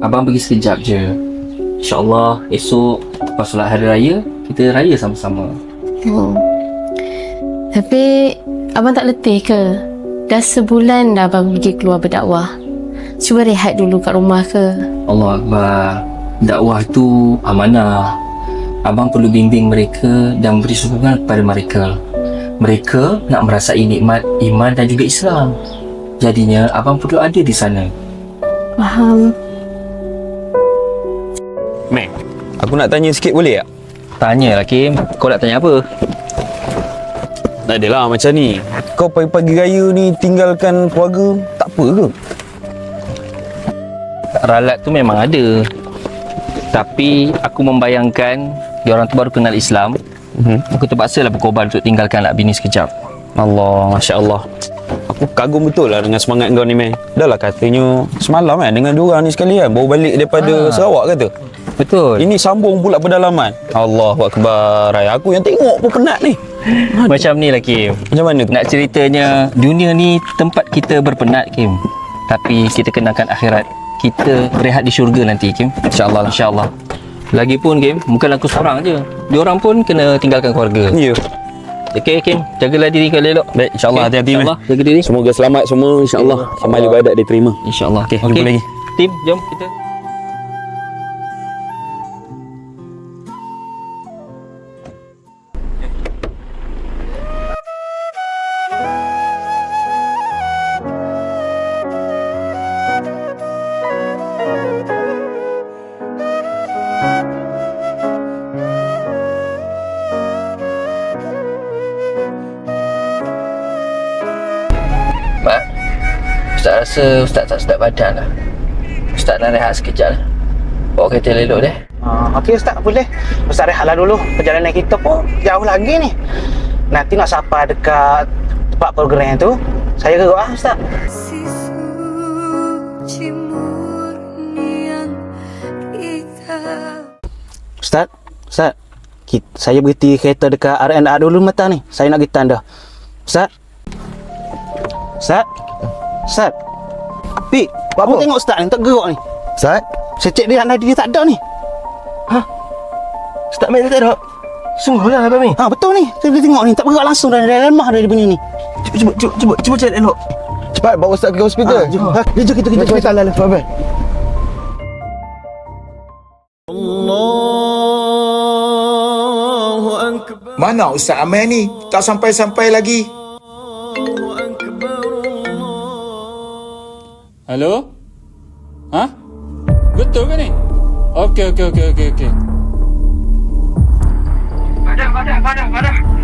Abang pergi sekejap je. InsyaAllah esok lepas solat hari raya, kita raya sama-sama. Hmm. Tapi abang tak letih ke? Dah sebulan dah abang pergi keluar berdakwah. Cuba rehat dulu kat rumah ke? Allah Akbar. Dakwah tu amanah. Abang perlu bimbing mereka dan beri sokongan kepada mereka. Mereka nak merasai nikmat iman dan juga Islam. Jadinya abang perlu ada di sana. Faham. Mek, aku nak tanya sikit boleh tak? Tanya lah Kim, kau nak tanya apa? Tak adalah macam ni. Kau pagi-pagi raya ni tinggalkan keluarga, tak apa ke? Ralat tu memang ada. Tapi aku membayangkan dia orang tu baru kenal Islam. Mhm. Aku terpaksa lah berkorban untuk tinggalkan anak bini sekejap. Allah, Masya Allah. Aku kagum betul lah dengan semangat kau ni, Meh. Dah lah katanya semalam kan dengan diorang ni sekali kan. Baru balik daripada Ah. Sarawak kata. Betul. Ini sambung pula pedalaman. Allah Akbar. Ay, Aku yang tengok pun penat ni. Macam ni lah Kim. Macam mana tu? Nak ceritanya dunia ni tempat kita berpenat Kim. Tapi kita kenakan akhirat. Kita berehat di syurga nanti Kim. InsyaAllah lah. InsyaAllah. Lagipun Kim, bukan aku seorang je. Diorang pun kena tinggalkan keluarga. Ya. Okey Kim, jagalah diri kau elok. Baik, insyaAllah Okey, hati-hati. InsyaAllah, jaga diri. Semoga selamat semua insyaAllah. Amal ibadat diterima. InsyaAllah. Okey, jumpa lagi. Tim, jom kita. Rasa Ustaz tak sedap badan lah. Ustaz nak rehat sekejap lah. Bawa kereta elok deh. Ah, Okey Ustaz, boleh. Ustaz rehatlah dulu. Perjalanan kita pun jauh lagi ni. Nanti nak sampai dekat tempat program tu. Saya geruk ah Ustaz. Ustaz, Ustaz. Kita, saya berhenti kereta dekat R&A dulu mata ni. Saya nak pergi tanda. Ustaz. Ustaz. Ustaz. Pi, apa tengok Ustaz ni tak geruk ni? Ustaz? Saya cek dia tadi dia tak ada ni. Ustaz Mek tak ada? Sungguh lah Abang Mi. Ha betul ni. Saya boleh tengok ni tak bergerak langsung dari dalam rumah dia punya ni. Cuba, cuba, cuba, cuba cari elok. Cepat bawa Ustaz ke hospital. Ha, jom. Ha, jom kita kita hospital lah. Abang. Mana Ustaz Amir ni? Tak sampai-sampai lagi. Halo? Ha? Betul ke ni? Okey, okey, okey, okey, okey.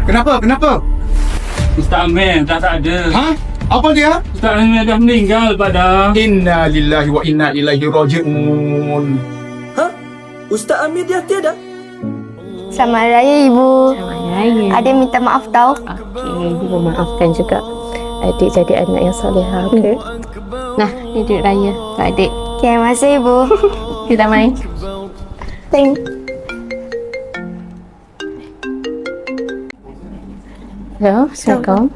Kenapa? Kenapa? Ustaz Amir dah tak ada. Ha? Apa dia? Ustaz Amir dah meninggal pada. Inna lillahi wa inna ilaihi raji'un. Selamat Raya Ibu. Selamat Raya. Ada minta maaf tau. Okey, ibu maafkan juga. Adik jadi anak yang solehah, okey? Nah, ni duit raya untuk adik. Okay, terima kasih Ibu. Kita main. Thank Hello, Assalamualaikum.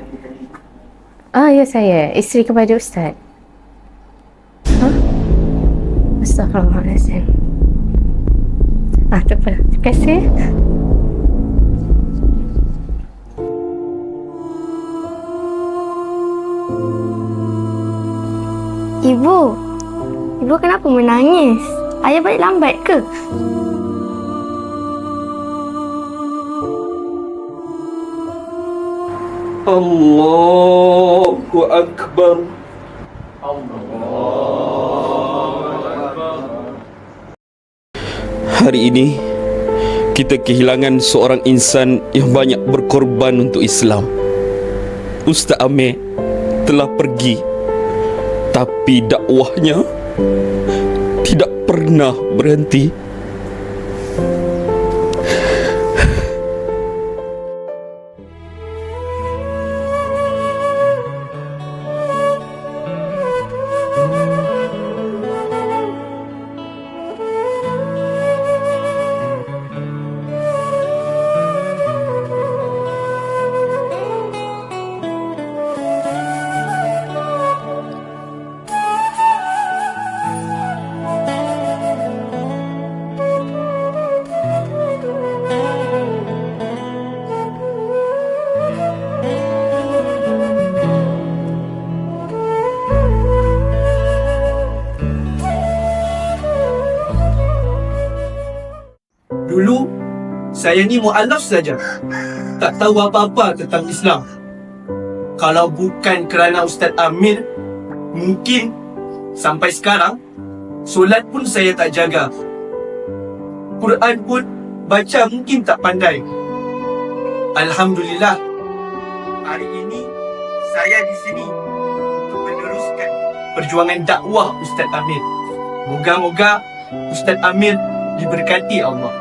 Ah, ya saya. Isteri kepada Ustaz. Ha? Astaghfirullahaladzim. Ah, tak apa. Terima kasih. Ibu. Ibu kenapa menangis? Ayah balik lambat ke? Allahu Akbar. Hari ini kita kehilangan seorang insan yang banyak berkorban untuk Islam. Ustaz Amir telah pergi tapi dakwahnya tidak pernah berhenti. Saya ni mu'alaf saja. Tak tahu apa-apa tentang Islam. Kalau bukan kerana Ustaz Amir, mungkin sampai sekarang, solat pun saya tak jaga. Quran pun baca mungkin tak pandai. Alhamdulillah, hari ini saya di sini untuk meneruskan perjuangan dakwah Ustaz Amir. Moga-moga Ustaz Amir diberkati Allah.